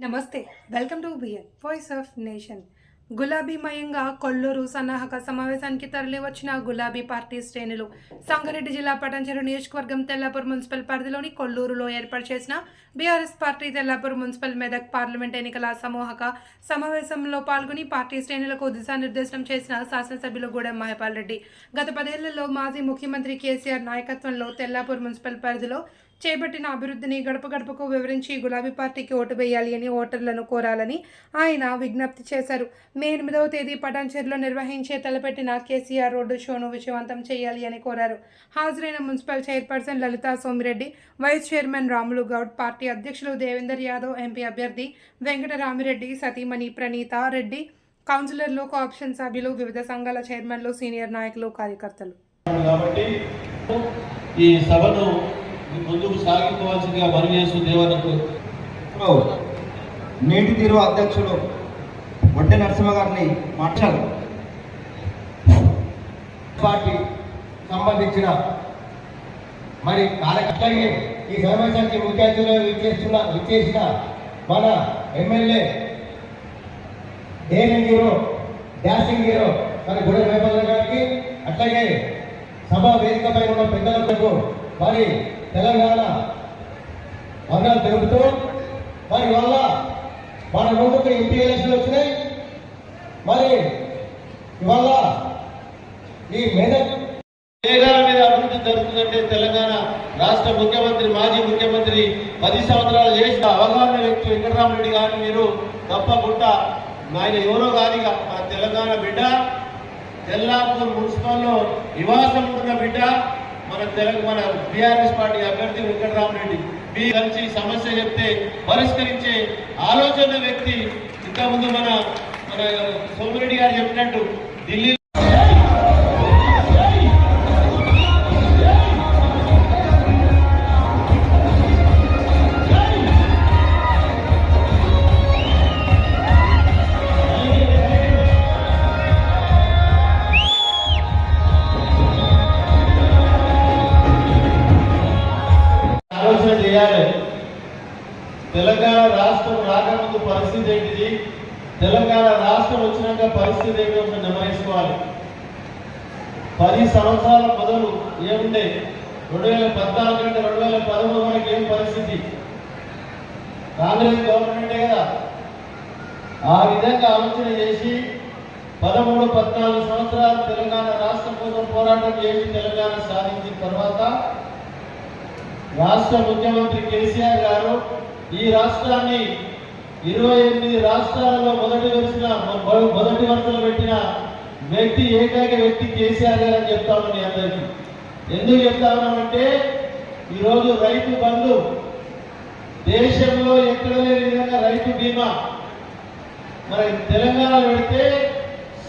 నమస్తే welcome to BN voice of nation గులాబీమయంగా Kollur సన్నాహక సమావేశానికి తరలివచ్చిన గులాబీ పార్టీ శ్రేణులు సంగారెడ్డి జిల్లా పటాన్చెరు నియోజకవర్గం తెల్లాపూర్ మున్సిపల్ పరిధిలోని కొల్లూరులో ఏర్పాటు చేసిన BRS party Tellapur municipal Medak parliament ఎన్నికల సమూహక సమావేశంలో పాల్గొని పార్టీ శ్రేణులకు దిశానిర్దేశనం చేసిన శాసనసభ్యులు గూడెం మహపాల్ రెడ్డి. గత పదేళ్ళలో మాజీ ముఖ్యమంత్రి కేసీఆర్ నాయకత్వంలో తెల్లాపూర్ మున్సిపల్ పరిధిలో చేపట్టిన అభివృద్ధిని గడప గడపకు వివరించి గులాబీ పార్టీకి ఓటు వేయాలి అని ఓటర్లను కోరాలని ఆయన విజ్ఞప్తి చేశారు. మే ఎనిమిదవ తేదీ పటాన్చేరులో నిర్వహించే తలపెట్టిన కేసీఆర్ రోడ్డు షోను విజయవంతం చేయాలి అని కోరారు. హాజరైన municipal chairperson Lalitha Somireddy vice chairman Ramulu Goud party అధ్యక్షులు దేవేందర్ యాదవ్ ఎంపీ అభ్యర్థి వెంకటరామిరెడ్డి సతీమణి ప్రణీత రెడ్డి కౌన్సిలర్లు కోఆప్షన్ సభ్యులు వివిధ సంఘాల చైర్మన్లు సీనియర్ నాయకులు కార్యకర్తలు. కాబట్టి ఈ సభను ముందుకు సాగిపోవాల్సిందిగా మనవి చేస్తూ దేవాలకు నేటి తీరు అధ్యక్షుడు వడ్డే నరసింహ గారిని మాట్లాడు. పార్టీ సంబంధించిన మరి అట్లాగే ఈ సమావేశానికి ముఖ్య అతిథులు విచ్చేస్తున్న విచ్చేసిన మన MLA daring hero dashing hero మరి గుడ వేపల్ గారికి అట్లాగే సభా వేదికపై ఉన్న పెద్దలకు మరి తెలంగాణ వందలు తెలుపుతూ మరి వల్ల మన ముందుకు ఎంపీ ఎలక్షన్లు వచ్చినాయి. మరి ఇవాళ ఈ మెదక్ వేగాల మీద అభివృద్ధి జరుగుతుందంటే తెలంగాణ రాష్ట్ర ముఖ్యమంత్రి మాజీ ముఖ్యమంత్రి పది సంవత్సరాలు చేసిన అవగాహన వ్యక్తి వెంకటరామరెడ్డి గారిని మీరు తప్పకుండా ఆయన ఎవరో కాదుగా మన తెలంగాణ బిడ్డ తెల్లాపూర్ మున్సిపల్లో నివాసం ఉన్న బిడ్డ. మన తెలుగు మన బీఆర్ఎస్ పార్టీ అభ్యర్థి వెంకటరామరెడ్డి. మీ కలిసి సమస్య చెప్తే పరిష్కరించే ఆలోచన వ్యక్తి ఇంతకుముందు మన మన సోమిరెడ్డి గారు చెప్పినట్టు ఢిల్లీ ముందు పరిస్థితి ఏంటిది? తెలంగాణ రాష్ట్రం వచ్చినాక పరిస్థితి ఏంటో ఒకటి పది సంవత్సరాల మొదలు ఏముండే? రెండు వేల పద్నాలుగు కంటే రెండు వేల పదమూడు వరకు ఏం పరిస్థితి? కాంగ్రెస్ గవర్నమెంటే కదా. ఆ విధంగా ఆలోచన చేసి పదమూడు పద్నాలుగు సంవత్సరాలు తెలంగాణ రాష్ట్రం కోసం పోరాటం చేసి తెలంగాణ సాధించిన తర్వాత రాష్ట్ర ముఖ్యమంత్రి కేసీఆర్ గారు ఈ రాష్ట్రాన్ని ఇరవై ఎనిమిది రాష్ట్రాలలో మొదటి వచ్చిన మొదటి వరుసలో పెట్టిన వ్యక్తి ఏకైక వ్యక్తి కేసీఆర్ గారు అని చెప్తా ఉన్నాను మీ అందరికీ. ఎందుకు చెప్తా ఉన్నామంటే ఈరోజు రైతు బంధు దేశంలో ఎక్కడ లేని విధంగా రైతు బీమా. మరి తెలంగాణలో పెడితే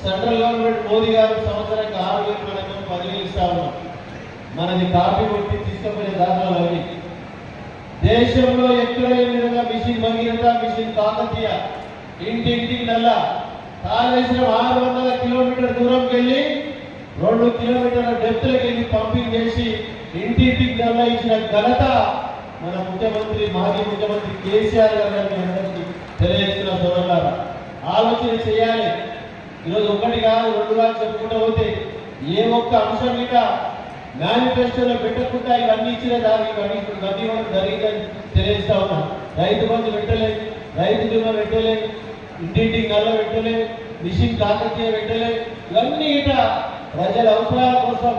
సెంట్రల్ గవర్నమెంట్ మోదీ గారు సంవత్సరానికి ఆరు వేలు మనకు పదివేలు ఇస్తా ఉన్నాం మనది కాపీ కొట్టి తీసుకుపోయే దాఖలు అవి. దేశంలో ఎక్కడ లేని విధంగా మిషన్ భగీరథ మిషన్ కాకతీయ ఇంటింటికి నల్లా. కాళేశ్వరం ఆరు వందల కిలోమీటర్ దూరంకి వెళ్ళి రెండు కిలోమీటర్ల డెప్త్లకు వెళ్ళి పంపింగ్ చేసి ఇంటింటికి నల్లా ఇచ్చిన ఘనత మన ముఖ్యమంత్రి మాజీ ముఖ్యమంత్రి కేసీఆర్ గారు గారికి అందరికీ తెలియజేస్తున్న సోదరులారా. ఆలోచన చేయాలి. ఈరోజు ఒకటి కాదు రెండు కాదు చెప్పుకుంటూ పోతే ఏ ఒక్క అంశం మీద మేనిఫెస్టోలో పెట్టకుండా ఇవన్నీ ఇచ్చిన దానికి ఇవన్నీ జరిగిందని తెలియజేస్తా ఉన్నా. రైతు బంధు పెట్టలేదు రైతు బీమా పెట్టలేదు ఇంటింటికి నల్ల పెట్టలేదు మిషన్ కాకతీయ పెట్టలేదు. ఇవన్నీ ఇట ప్రజల అవసరాల కోసం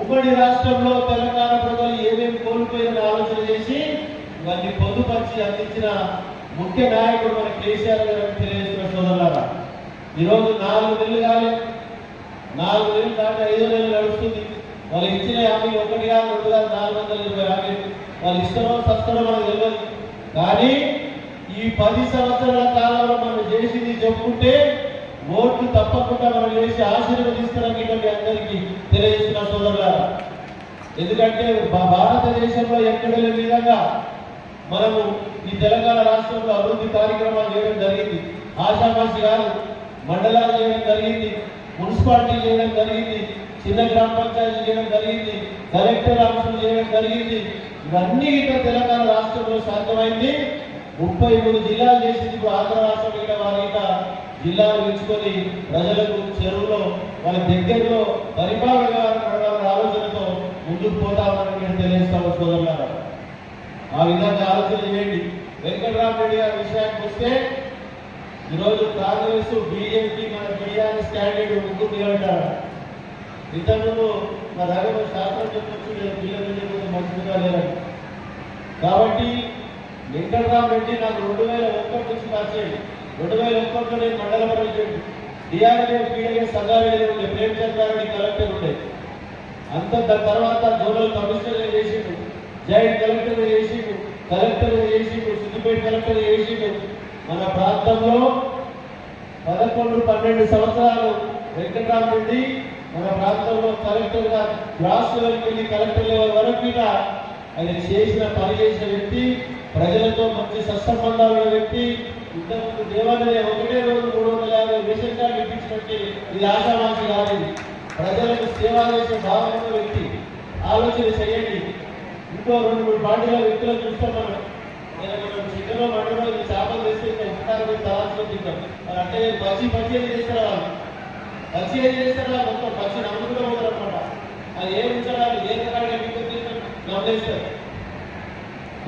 ఉమ్మడి రాష్ట్రంలో తెలంగాణ ప్రజలు ఏమేమి కోల్పోయిందని ఆలోచన చేసి ఇవన్నీ పొందుపరిచి అందించిన ముఖ్య నాయకుడు మన కేసీఆర్ గారు తెలియజేసిన సోదరులారా ఈరోజు నాలుగు నెలలు కాలేదు నాలుగు నెలలు దాటి ఐదో నెలలు నడుస్తుంది. ఇచ్చిన హామీ ఒకటి కాదు రెండు కాదు నాలుగు వందల ఇరవై హామీ వాళ్ళు ఇష్టమో సస్తమో మనకు తెలియదు కానీ ఈ పది సంవత్సరాల కాలంలో మనం చేసింది చెప్పుకుంటే ఓట్లు తప్పకుండా మనం చేసి ఆశీర్వదిస్తున్నటువంటి అందరికీ తెలియజేస్తున్న సోదరుల ఎందుకంటే భారతదేశంలో ఎక్కడ లేని విధంగా మనము ఈ తెలంగాణ రాష్ట్రంలో అభివృద్ధి కార్యక్రమాలు చేయడం జరిగింది. ఆశామాసి గారు మండలాలు చేయడం జరిగింది. మున్సిపాలిటీ చేయడం జరిగింది. చిన్న గ్రామ పంచాయతీ చేయడం జరిగింది కలెక్టర్ ఆఫీసులు చేయడం జరిగింది. ఇవన్నీ ఇక్కడ తెలంగాణ రాష్ట్రంలో సాధ్యమైంది. ముప్పై మూడు జిల్లాలు చేసింది ఇప్పుడు ఆంధ్ర రాష్ట్రం ఇక్కడ వారి జిల్లాలు ఎంచుకొని ప్రజలకు చెరువులో వాళ్ళ దగ్గరలో పరిపాలన ఆలోచనతో ముందుకు పోతామని నేను తెలియజేస్తాము సోదరులారా. ఆ విధంగా ఆలోచన చేయండి. వెంకటరామరెడ్డి గారి విషయానికి వస్తే ఈరోజు కాంగ్రెస్ బీజేపీ మన టీఆర్ఎస్ క్యాండిడేట్ ముగ్గురు నిలబెట్టారు ఇంతకుముందు మా దగ్గర శాస్త్రం చెప్పొచ్చు లేదా పిల్లలు కొంచెం మంచిగా లేరని. కాబట్టి వెంకటరామ్ రెడ్డి నాకు రెండు వేల ఒక్కటి నుంచి పరిచయం. రెండు వేల ఒకటిలో నేను మండల ప్రెసిడెంట్ డిఆర్ఏ పీడీఏ సంఘాలు ఉండే ప్రేమచంద్రారెడ్డి కలెక్టర్ ఉండే. అంత దాని తర్వాత జోనల్ కమిషనర్ చేసిండు జాయింట్ కలెక్టర్ చేసిండు కలెక్టర్ చేసిండు సిద్దిపేట కలెక్టర్ చేసిండు. మన ప్రాంతంలో పదకొండు పన్నెండు సంవత్సరాలు వెంకటరామరెడ్డి మన ప్రాంతంలో కలెక్టర్గా క్లాస్ లెవెల్కి వెళ్ళి కలెక్టర్ లెవెల్ వరకు కూడా ఆయన చేసిన పని చేసిన వ్యక్తి ప్రజలతో మంచి సత్సంబంధాలు ఉన్న వ్యక్తి ఇంతకుముందు దేవాలయ ఒకటే రోజు మూడు వందల యాభై రేషన్ కార్డు ఇప్పించినట్టు ఇది ఆశామాషి కాలేదు. ప్రజలకు సేవ చేసే భావన వ్యక్తి. ఆలోచన చేయండి. ఇంకో రెండు మూడు పార్టీల వ్యక్తులను చూస్తాం మనం. నేను మనం చికెన్ మటన్ చేపలు చేస్తే ఇంకా ఉంటారు తలాసులో తింటాం మరి అంటే పచ్చి పచ్చి చేస్తారు వాళ్ళు? పచ్చి ఏం చేస్తారా? మొత్తం పచ్చి నమ్ముకుంటూ పోతారు అనమాట అది ఏం ఉంచాలి ఏ రకాలుగా మీకు నమ్మేస్తారు